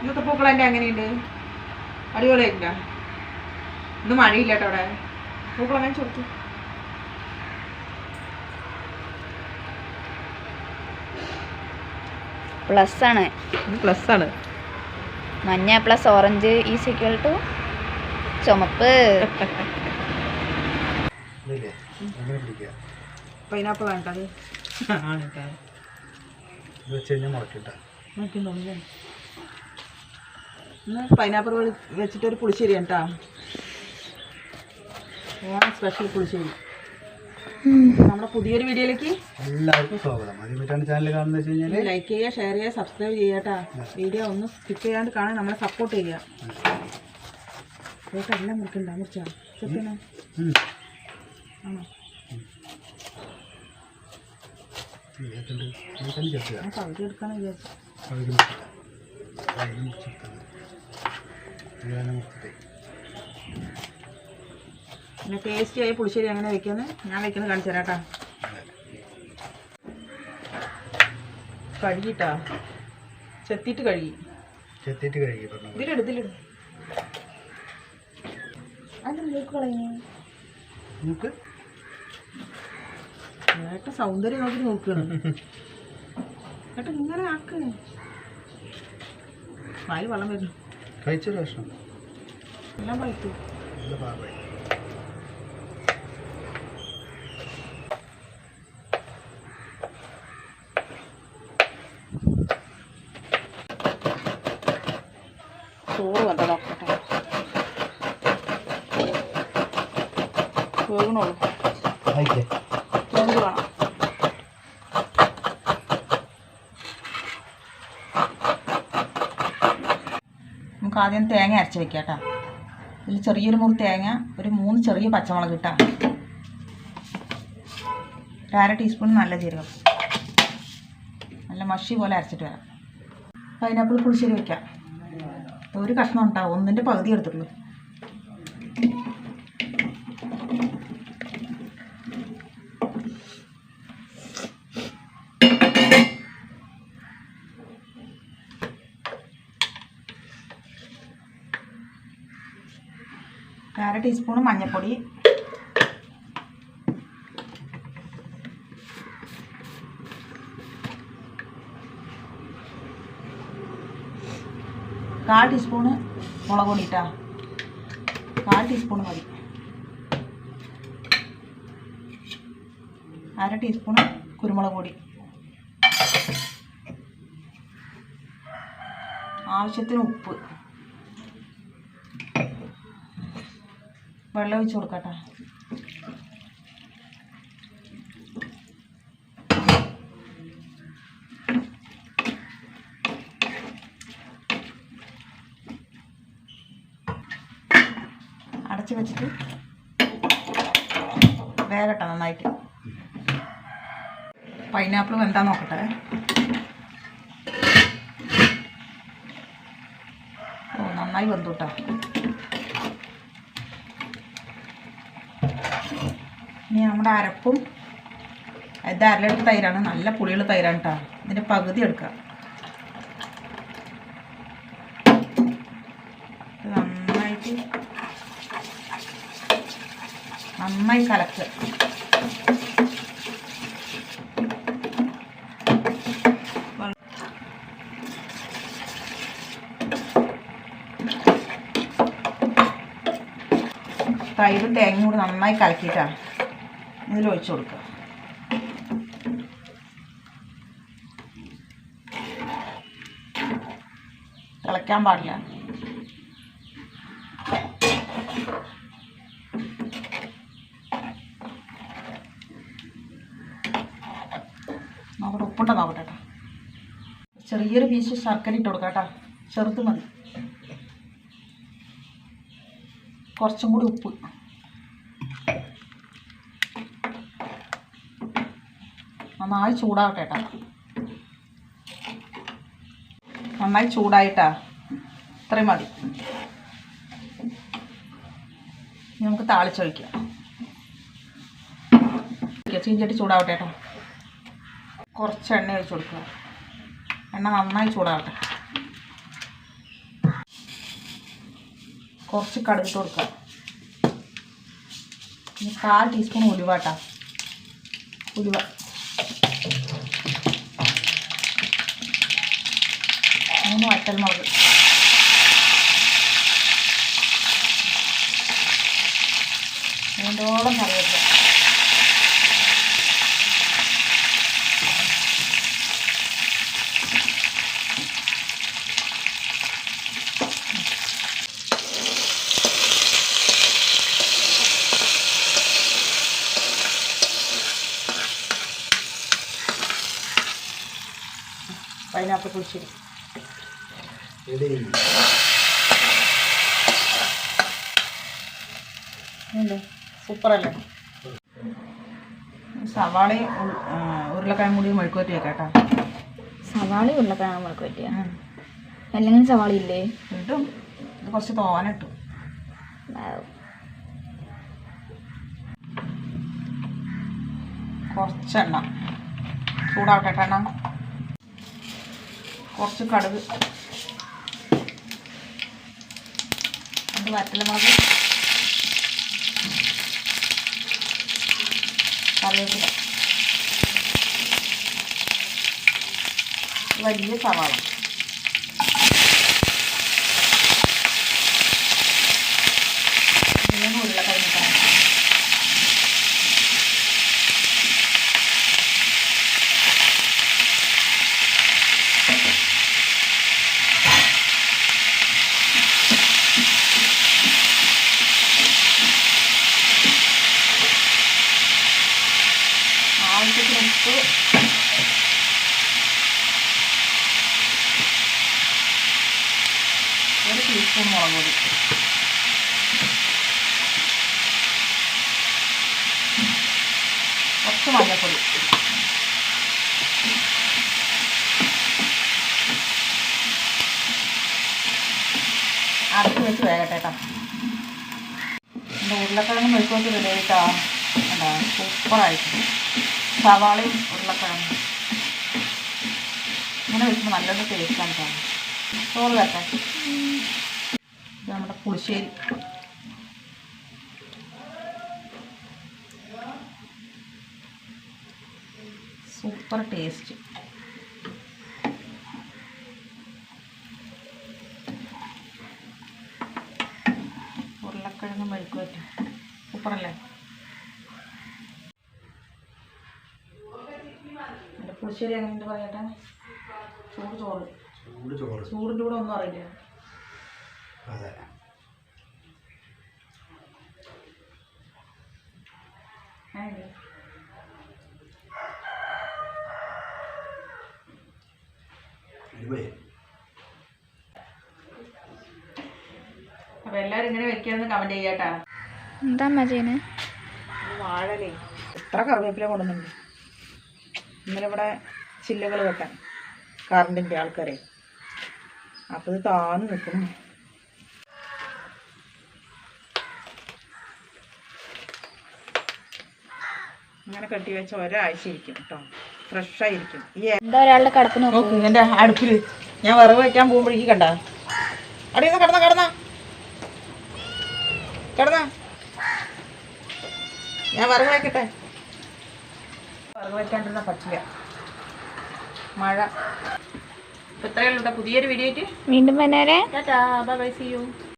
ഇന്നത്തെ പൂക്കൾ പൂക്കളെന്റെ അങ്ങനെയുണ്ട് അടിപൊളിയായിട്ടില്ല. ഇന്ന് മഴയില്ല കേട്ടോ അവിടെ. പൂക്കളങ്ങനെ ചോദിച്ചു. പ്ലസ് ആണ്. പ്ലസ് ആണ്. മഞ്ഞ പ്ലസ് ഓറഞ്ച് ഈ ഈക്വൽ ടു ചുമപ്പ്. അങ്ങനെ പൈനാപ്പിൾ വേണ്ടത് ഇത് വെച്ച് കഴിഞ്ഞാൽ മുളക്കിട്ട നോക്കിണ്ടോന്നില്ലേ ഇന്ന് പൈനാപ്പിൾ വെച്ചിട്ട് ഒരു പുളിശ്ശേരി കേട്ടാ ഓണം സ്പെഷ്യൽ പുളിശ്ശേരി. നമ്മുടെ പുതിയൊരു വീഡിയോയിലേക്ക് എല്ലാവർക്കും സ്വാഗതം. ആദ്യമായിട്ടാണ് ചാനൽ കാണുന്നത് വെച്ച് കഴിഞ്ഞാൽ ലൈക്ക് ചെയ്യുക ഷെയർ ചെയ്യുക സബ്സ്ക്രൈബ് ചെയ്യാട്ടാ വീഡിയോ ഒന്ന് സ്കിപ്പ് ചെയ്യാണ്ട് കാണാൻ നമ്മളെ സപ്പോർട്ട് ചെയ്യുക. കേട്ടോ എല്ലാം മുറിക്കണ്ട മുറിച്ചാ ചെത്തണേ ആണോ? പകുതി എടുക്കാന്ന് വിചാരിച്ചു. പിന്നെ ടേസ്റ്റി ആയി പുളിശ്ശേരി അങ്ങനെ വെക്കുന്നത് ഞാൻ വെക്കുന്നത് കാണിച്ചു തരാം കേട്ടാ കഴുകിട്ടാ? ചെത്തിയിട്ട് കഴുകി. ചെത്തിട്ട് കഴുകി ഇതിലിട് ഇതിലിട് മൂക്ക്. ഏട്ട സൗന്ദര്യം നോക്കി നോക്കണം. ഏട്ട ഇങ്ങനെ ആക്ക് വായിൽ വെള്ളം വരുന്നു. കഴിച്ചൊരു ഭക്ഷണം എല്ലാം പഴുത്തു. എല്ലാം പാകമായി ചോറ് വന്ന നോക്കട്ടെ വേഗണോളൂ ആയിക്കേ ചോറ് വേണം. നമുക്ക് ആദ്യം തേങ്ങ അരച്ച് വെക്കാം കേട്ടോ ഇതിൽ ചെറിയൊരു മുറി തേങ്ങ ഒരു മൂന്ന് ചെറിയ പച്ചമുളക് കിട്ടാം ഒരു അര ടീസ്പൂൺ നല്ല ജീരകം. നല്ല മഷി പോലെ അരച്ചിട്ട് വരാം. പൈനാപ്പിൾ പുളിശ്ശേരി വെക്കാം. ഒരു കഷ്ണം ഉണ്ടാവും. ഒന്നിന്റെ പകുതി എടുത്തുള്ളൂ അര ടീസ്പൂൺ മഞ്ഞൾപ്പൊടി കാൽ ടീസ്പൂണ് മുളക് പൊടി ഇട്ടാ. കാൽ ടീസ്പൂൺ മതി. അര ടീസ്പൂണ് കുരുമുളക് പൊടി. ആവശ്യത്തിന് ഉപ്പ്. വെള്ളം ഒഴിച്ച് കൊടുക്കട്ടെ. അടച്ച് വെച്ചിട്ട് വേഗട്ടെ നന്നായിട്ട്. പൈനാപ്പിൾ വെന്താ നോക്കട്ടെ. ഓ നന്നായി വെന്തു ഇനി നമ്മുടെ അരപ്പും ഇത് അരളിയുടെ തൈരാണ്. നല്ല പുളിയുള്ള തൈരാണ് കേട്ടോ ഇതിന്റെ പകുതി എടുക്കുക. നന്നായിട്ട് നന്നായി കലക്കുക തൈരും തേങ്ങയും കൂടി നന്നായി കലക്കിയിട്ടാണ് ഇതിൽ ഒഴിച്ചു കൊടുക്കുക. തിളയ്ക്കാൻ പാടില്ല. നോക്കട്ടെ ഉപ്പിട്ട നോക്കട്ടെ കേട്ടോ. ചെറിയൊരു പീസ് ശർക്കര ഇട്ട് കൊടുക്കാം കേട്ടോ. ചെറുത് മതി. കുറച്ചും കൂടി ഉപ്പ്. നന്നായി ചൂടാവട്ടെ കേട്ടോ നന്നായി ചൂടായിട്ടാ. ഇത്രയും മതി. നമുക്ക് താളിച്ചൊഴിക്കാം ചീഞ്ചട്ടി ചൂടാവട്ടെ കേട്ടോ കുറച്ച് എണ്ണ ഒഴിച്ച് കൊടുക്കുക. എണ്ണ നന്നായി ചൂടാവട്ടെ. കുറച്ച് കടുക് കൊടുക്കുക. ഇനി കാൽ ടീസ്പൂൺ ഉലുവാട്ടാ ഉലുവ മൂന്ന് വറ്റൽമുളക് മൂന്നോളം കറിവേപ്പില. പൈനാപ്പിൾ പുളിശ്ശേരി അല്ലേ സൂപ്പറല്ലേ? സവാളയും ഉൾ- ഉരുളക്കിഴങ്ങ് കൂടി മെഴുക്കുവറ്റി വെക്കാം കേട്ടോ സവാള പറ്റിയ അല്ലെങ്കിൽ സവാള ഇല്ലേ? ഇട്ടും. ഇത് കുറച്ച് തോന ഇട്ടു. കുറച്ചെണ്ണ. ചൂടാക്കട്ടെ എണ്ണ. കുറച്ച് കടുക്. രണ്ട് വറ്റലമുളക് കറിവേപ്പില. വലിയ സവാള മൂന്ന് ഉരുളക്കിഴങ്ങ് ഇട്ടാൽ മതി. ആവശ്യത്തിന് ഉപ്പ് ഒരു ടീസ്പൂൺ മുളക് പൊടി കുറച്ച് മഞ്ഞൾപ്പൊടി അടച്ച് വെച്ച് വേകട്ടെ കേട്ടോ. ഉരുളക്കിഴങ്ങ് വെച്ചുകൊണ്ട് റെഡി ആയിട്ടാ എന്താ സൂപ്പറായിട്ട് സവാളയും ഉരുളക്കിഴങ്ങും. ഇങ്ങനെ വെക്കുമ്പോൾ നല്ലൊരു ടേസ്റ്റാണ് കേട്ടോ. ചോറ് ഇത് നമ്മുടെ പുളിശ്ശേരി സൂപ്പർ ടേസ്റ്റ്. ഉരുളക്കിഴങ്ങ് മെഴുക്ക് പറ്റും സൂപ്പറല്ലേ? എന്റെ പുളിശ്ശേരി എങ്ങനെയുണ്ട് പറയട്ടെ? ചൂട് ചോറ്. ചൂട് ചോറ്. ചൂടിന്റെ കൂടെ ഒന്നും അറിയില്ല. അതെ. എല്ലാവരും ഇങ്ങനെ വെക്കാന്ന് കമന്റ് ചെയ്യാട്ടാ എന്താ അമ്മ ചെയ്യുന്നത് വാഴലേ. എത്ര കറിവേപ്പില കൊണ്ടുവന്നുണ്ട് ഇന്നലെ ഇവിടെ ചില്ലുകൾ വെക്കാൻ കറണ്ടിന്റെ ആൾക്കാരെ. അപ്പോൾ ഇത് താന്ന് നിൽക്കുന്നു ഇങ്ങനെ കെട്ടി വെച്ച ഒരാഴ്ച ഇരിക്കും കേട്ടോ. ഫ്രഷായിരിക്കും എന്താ ഒരാളുടെ കടപ്പ് നോക്കും? എന്റെ അടുപ്പിൽ ഞാൻ വിറവ് വയ്ക്കാൻ പോകുമ്പോഴേക്ക് കണ്ട. അടിയിൽ കടന്ന കടന്ന. കിടന്ന. ഞാൻ വിറവ് വയ്ക്കട്ടെ വിറവ് വയ്ക്കാണ്ടിരുന്ന പറ്റില്ല. മഴ. ഇപ്പം ഇത്രയുള്ള പുതിയൊരു വീഡിയോ ആയിട്ട്? വീണ്ടും വന്നേരെ. Tata bye see you